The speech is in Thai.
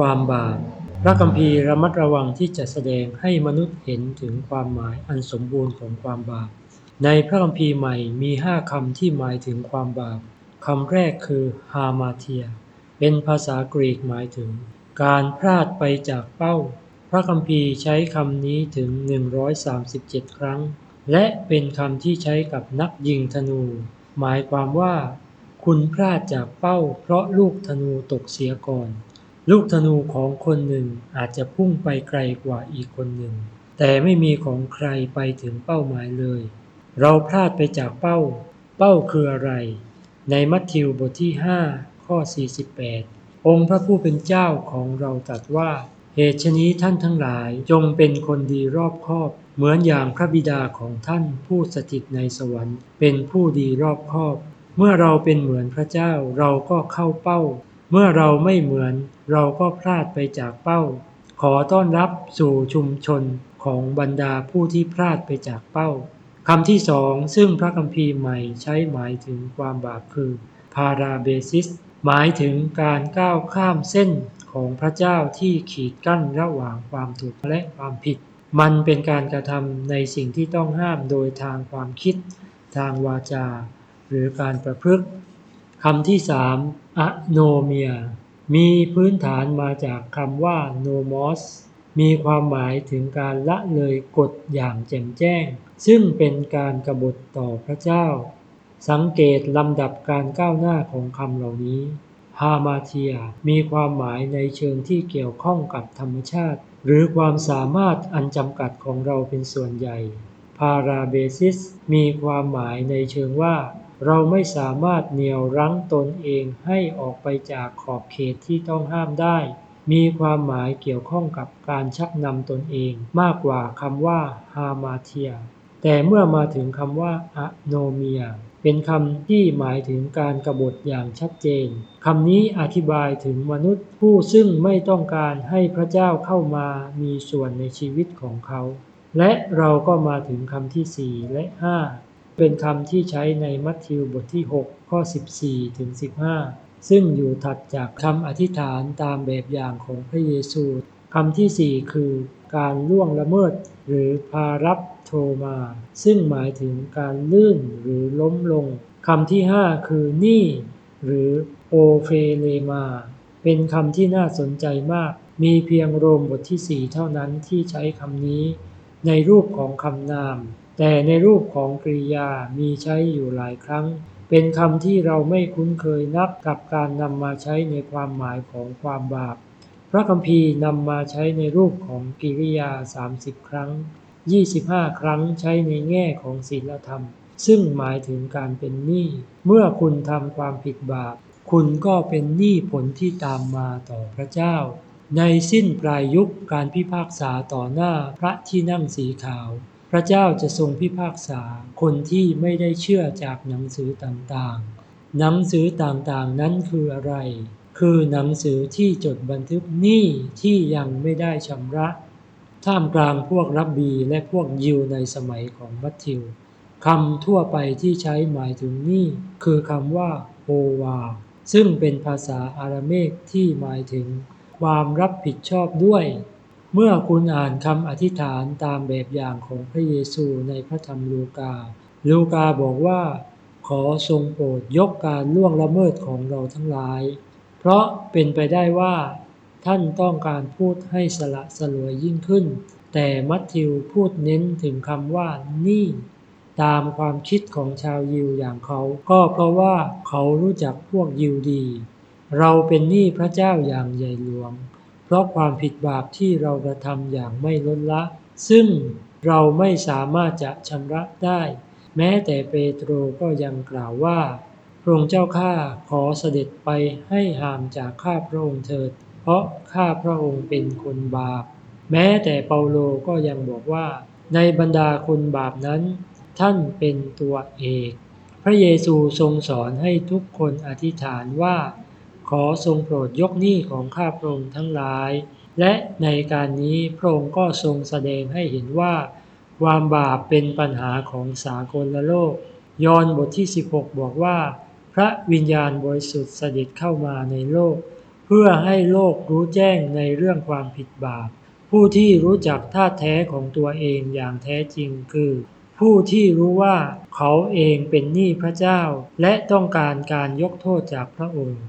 ความบาป พระคัมภีร์ระมัดระวังที่จะแสดงให้มนุษย์เห็นถึงความหมายอันสมบูรณ์ของความบาป ในพระคัมภีร์ใหม่มีห้าคำที่หมายถึงความบาปคำแรกคือฮามาเทีย เป็นภาษากรีกหมายถึง การพลาดไปจากเป้า พระคัมภีร์ใช้คำนี้ถึง 137 ครั้ง และเป็นคำที่ใช้กับนักยิงธนู หมายความว่า คุณพลาดจากเป้าเพราะลูกธนูตกเสียก่อน ลูกธนูของคนหนึ่งอาจจะพุ่งไปไกลกว่าอีกคนหนึ่ง แต่ไม่มีของใครไปถึงเป้าหมายเลย เราพลาดไปจากเป้า เป้าคืออะไร ในมัทธิวบทที่ 5 ข้อ 48 องค์พระผู้เป็นเจ้าของเราตรัสว่า เหตุชนี้ท่านทั้งหลายจงเป็นคนดีรอบคอบเหมือนอย่างพระบิดาของท่านผู้สถิตในสวรรค์ เป็นผู้ดีรอบคอบ เมื่อเราเป็นเหมือนพระเจ้าเราก็เข้าเป้า เมื่อเราไม่เหมือนเราก็พลาดไปจากเป้า ขอต้อนรับสู่ชุมชนของบรรดาผู้ที่พลาดไปจากเป้าคำที่สองซึ่งพระคัมภีร์ใหม่ใช้หมายถึงความบาปคือพาราเบซิส หมายถึงการก้าวข้ามเส้นของพระเจ้าที่ขีดกั้นระหว่างความถูกและความผิด มันเป็นการกระทำในสิ่งที่ต้องห้ามโดยทางความคิด ทางวาจา หรือการประพฤติ คำที่สามอะโนเมีย มีพื้นฐานมาจากคำว่าโนมอสมีความหมายถึงการละเลยกฎอย่างแจ่มแจ้ง ซึ่งเป็นการกรบฏต่อพระเจ้า สังเกตลำดับการก้าวหน้าของคำเหล่านี้ฮามาเทียมีความหมายในเชิงที่เกี่ยวข้องกับธรรมชาติ หรือความสามารถอันจำกัดของเราเป็นส่วนใหญ่ พาราเบซิส มีความหมายในเชิงว่า เราไม่สามารถเหนี่ยวรั้งตนเองให้ออกไปจากขอบเขตที่ต้องห้ามได้ มีความหมายเกี่ยวข้องกับการชักนำตนเองมากกว่าคำว่าฮามาเทีย แต่เมื่อมาถึงคำว่าอะโนเมีย เป็นคำที่หมายถึงการกรบฏอย่างชัดเจน คำนี้อธิบายถึงมนุษย์ผู้ซึ่งไม่ต้องการให้พระเจ้าเข้ามามีส่วนในชีวิตของเขา และเราก็มาถึงคำที่4และ5 เป็นคำที่ใช้ในมัทธิวบทที่ 6 ข้อ 14 ถึง 15 ซึ่งอยู่ถัดจากคำอธิษฐานตามแบบอย่างของพระเยซูคำที่ 4 คือการล่วงละเมิด หรือพารับโทมา ซึ่งหมายถึงการลื่นหรือล้มลงคำที่ 5 คือนี่ หรือโอเฟเลมา เป็นคำที่น่าสนใจมาก มีเพียงโรมบทที่ 4 เท่านั้นที่ใช้คำนี้ ในรูปของคำนาม แต่ในรูปของกริยามีใช้อยู่หลายครั้ง เป็นคำที่เราไม่คุ้นเคยนักกับการนำมาใช้ในความหมายของความบาป พระคัมภีร์นำมาใช้ในรูปของกิริยา 30 ครั้ง 25 ครั้งใช้ในแง่ของศีลธรรม ซึ่งหมายถึงการเป็นหนี้ เมื่อคุณทำความผิดบาป คุณก็เป็นหนี้ผลที่ตามมาต่อพระเจ้า ในสิ้นปลายยุคการพิพากษาต่อหน้าพระที่นั่งสีขาว พระเจ้าจะทรงพิพากษาคนที่ไม่ได้เชื่อจากหนังสือต่างๆ หนังสือต่างๆนั้นคืออะไร คือหนังสือที่จดบันทึกหนี้ที่ยังไม่ได้ชำระ ท่ามกลางพวกรับบีและพวกยิวในสมัยของมัทธิวคำทั่วไปที่ใช้หมายถึงหนี้คือคำว่าโฮวา ซึ่งเป็นภาษาอาราเมกที่หมายถึงความรับผิดชอบด้วย เมื่อคุณอ่านคำอธิษฐานตามแบบอย่างของพระเยซูในพระธรรมลูกา ลูกาบอกว่า ขอทรงโปรดยกการล่วงละเมิดของเราทั้งหลาย เพราะเป็นไปได้ว่า ท่านต้องการพูดให้สละสลวยยิ่งขึ้น แต่มัทธิวพูดเน้นถึงคำว่านี่ ตามความคิดของชาวยิวอย่างเขา ก็เพราะว่าเขารู้จักพวกยิวดี เราเป็นหนี้พระเจ้าอย่างใหญ่หลวง เพราะความผิดบาปที่เรากระทำอย่างไม่ลดละ ซึ่งเราไม่สามารถจะชำระได้ แม้แต่เปโตรก็ยังกล่าวว่าพระองค์เจ้าข้าขอเสด็จไปให้ห่างจากข้าพระองค์เถิด เพราะข้าพระองค์เป็นคนบาป แม้แต่เปาโลก็ยังบอกว่า ในบรรดาคนบาปนั้น ท่านเป็นตัวเอก พระเยซูทรงสอนให้ทุกคนอธิษฐานว่า ขอทรงโปรดยกหนี้ของข้าพระองค์ทั้งหลาย และในการนี้พระองค์ก็ทรงแสดงให้เห็นว่า ความบาปเป็นปัญหาของสากลโลก ยอห์นบทที่ 16 บอกว่า พระวิญญาณบริสุทธิ์เสด็จเข้ามาในโลก เพพื่อให้โลกรู้แจ้งในเรื่องความผิดบาป ผู้ที่รู้จักท่าแท้ของตัวเองอย่างแท้จริงคือผู้ที่รู้ว่าเขาเองเป็นหนี้พระเจ้า และต้องการการยกโทษจากพระองค์